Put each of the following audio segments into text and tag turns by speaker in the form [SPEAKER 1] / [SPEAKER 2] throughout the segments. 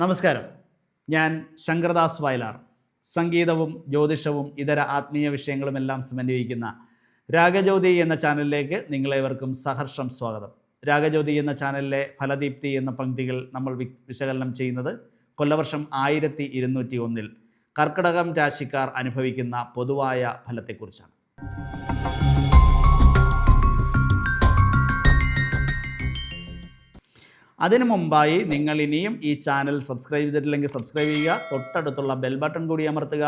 [SPEAKER 1] നമസ്കാരം. ഞാൻ ശങ്കർദാസ് വയലാർ. സംഗീതവും ജ്യോതിഷവും ഇതര ആത്മീയ വിഷയങ്ങളുമെല്ലാം സമന്വയിക്കുന്ന രാഗജ്യോതി എന്ന ചാനലിലേക്ക് നിങ്ങളേവർക്കും സഹർഷം സ്വാഗതം. രാഗജ്യോതി എന്ന ചാനലിലെ ഫലദീപ്തി എന്ന പങ്ക്തികൾ നമ്മൾ വിശകലനം ചെയ്യുന്നത് കൊല്ലവർഷം ആയിരത്തി ഇരുന്നൂറ്റി ഒന്നിൽ കർക്കിടകം രാശിക്കാർ അനുഭവിക്കുന്ന പൊതുവായ ഫലത്തെക്കുറിച്ചാണ്. അതിനു മുമ്പായി നിങ്ങൾ ഇനിയും ഈ ചാനൽ സബ്സ്ക്രൈബ് ചെയ്തിട്ടില്ലെങ്കിൽ സബ്സ്ക്രൈബ് ചെയ്യുക തൊട്ടടുത്തുള്ള ബെൽ ബട്ടൺ കൂടി അമർത്തുക.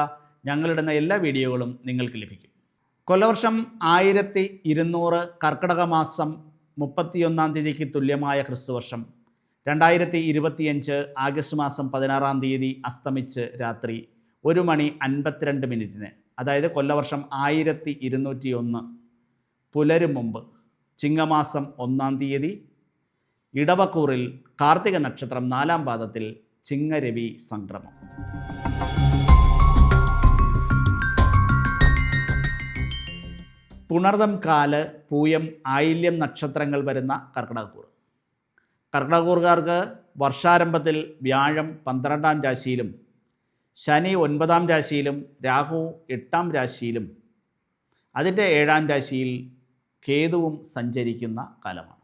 [SPEAKER 1] ഞങ്ങളിടുന്ന എല്ലാ വീഡിയോകളും നിങ്ങൾക്ക് ലഭിക്കും. കൊല്ലവർഷം ആയിരത്തി ഇരുന്നൂറ് കർക്കിടക മാസം മുപ്പത്തിയൊന്നാം തീയതിക്ക് തുല്യമായ ക്രിസ്തുവർഷം. രണ്ടായിരത്തി ഇരുപത്തിയഞ്ച് ആഗസ്റ്റ് മാസം പതിനാറാം തീയതി അസ്തമിച്ച് രാത്രി ഒരു മണി അൻപത്തിരണ്ട് മിനിറ്റിന്. അതായത് കൊല്ലവർഷം ആയിരത്തി ഇരുന്നൂറ്റി ഒന്ന് പുലരും മുമ്പ് ചിങ്ങമാസം ഒന്നാം തീയതി ഇടവക്കൂറിൽ കാർത്തിക നക്ഷത്രം നാലാം പാദത്തിൽ ചിങ്ങരവി സംക്രമം. പുണർദം കാൽ പൂയം ആയില്യം നക്ഷത്രങ്ങൾ വരുന്ന കർക്കിടകക്കൂർ. കർക്കിടകക്കൂറുകാർക്ക് വർഷാരംഭത്തിൽ വ്യാഴം പന്ത്രണ്ടാം രാശിയിലും ശനി ഒൻപതാം രാശിയിലും രാഹു എട്ടാം രാശിയിലും അതിന്റെ ഏഴാം രാശിയിൽ കേതുവും സഞ്ചരിക്കുന്ന കാലമാണ്.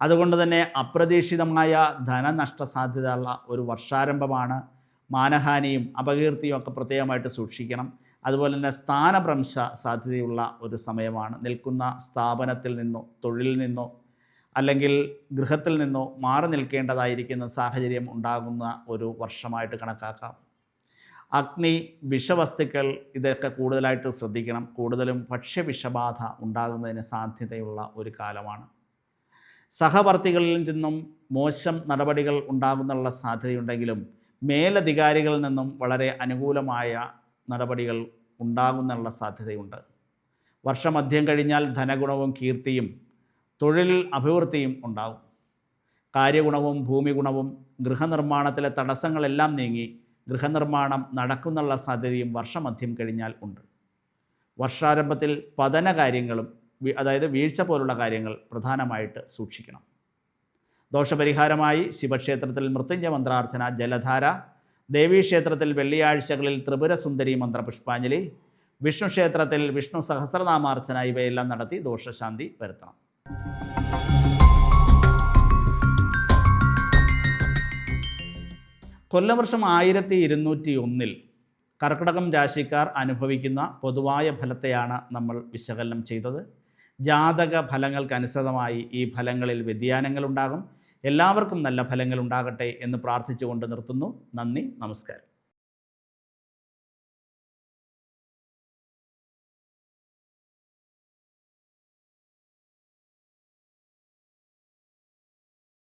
[SPEAKER 1] അതുകൊണ്ട് തന്നെ അപ്രതീക്ഷിതമായ ധനനഷ്ട സാധ്യതയുള്ള ഒരു വർഷാരംഭമാണ് മാനഹാനിയും അപകീർത്തിയും ഒക്കെ പ്രത്യേകമായിട്ട് സൂക്ഷിക്കണം. അതുപോലെ തന്നെ സ്ഥാനഭ്രംശ സാധ്യതയുള്ള ഒരു സമയമാണ്. നിൽക്കുന്ന സ്ഥാപനത്തിൽ നിന്നോ തൊഴിലിൽ നിന്നോ അല്ലെങ്കിൽ ഗൃഹത്തിൽ നിന്നോ മാറി നിൽക്കേണ്ടതായിരിക്കുന്ന സാഹചര്യം ഉണ്ടാകുന്ന ഒരു വർഷമായിട്ട് കണക്കാക്കാം. അഗ്നി വിഷവസ്തുക്കൾ ഇതൊക്കെ കൂടുതലായിട്ട് ശ്രദ്ധിക്കണം. കൂടുതലും ഭക്ഷ്യവിഷബാധ ഉണ്ടാകുന്നതിന് സാധ്യതയുള്ള ഒരു കാലമാണ്. സഹവർത്തികളിൽ നിന്നും മോശം നടപടികൾ ഉണ്ടാകുന്നുള്ള സാധ്യതയുണ്ടെങ്കിലും മേലധികാരികളിൽ നിന്നും വളരെ അനുകൂലമായ നടപടികൾ ഉണ്ടാകുന്നുള്ള സാധ്യതയുണ്ട്. വർഷമധ്യം കഴിഞ്ഞാൽ ധനഗുണവും കീർത്തിയും തൊഴിൽ അഭിവൃദ്ധിയും ഉണ്ടാകും കാര്യഗുണവും ഭൂമിഗുണവും ഗൃഹനിർമ്മാണത്തിലെ തടസ്സങ്ങളെല്ലാം നീങ്ങി ഗൃഹനിർമ്മാണം നടക്കുന്നുള്ള സാധ്യതയും വർഷമധ്യം കഴിഞ്ഞാൽ ഉണ്ട്. വർഷാരംഭത്തിൽ പതന കാര്യങ്ങളും അതായത് വീഴ്ച പോലുള്ള കാര്യങ്ങൾ പ്രധാനമായിട്ട് സൂക്ഷിക്കണം. ദോഷപരിഹാരമായി ശിവക്ഷേത്രത്തിൽ മൃത്യുഞ്ജ മന്ത്രാർച്ചന ജലധാര ദേവീക്ഷേത്രത്തിൽ വെള്ളിയാഴ്ചകളിൽ ത്രിപുരസുന്ദരി മന്ത്രപുഷ്പാഞ്ജലി വിഷ്ണു ക്ഷേത്രത്തിൽ വിഷ്ണു സഹസ്രനാമാർച്ചന ഇവയെല്ലാം നടത്തി ദോഷശാന്തി വരുത്തണം. കൊല്ലവർഷം ആയിരത്തി ഇരുന്നൂറ്റി ഒന്നിൽ കർക്കിടകം രാശിക്കാർ അനുഭവിക്കുന്ന പൊതുവായ ഫലത്തെയാണ് നമ്മൾ വിശകലനം ചെയ്തത്. ജാതക ഫലങ്ങൾക്കനുസൃതമായി ഈ ഫലങ്ങളിൽ വ്യതിയാനങ്ങളുണ്ടാകും. എല്ലാവർക്കും നല്ല ഫലങ്ങൾ ഉണ്ടാകട്ടെ എന്ന് പ്രാർത്ഥിച്ചുകൊണ്ട് നിർത്തുന്നു. നന്ദി നമസ്കാരം.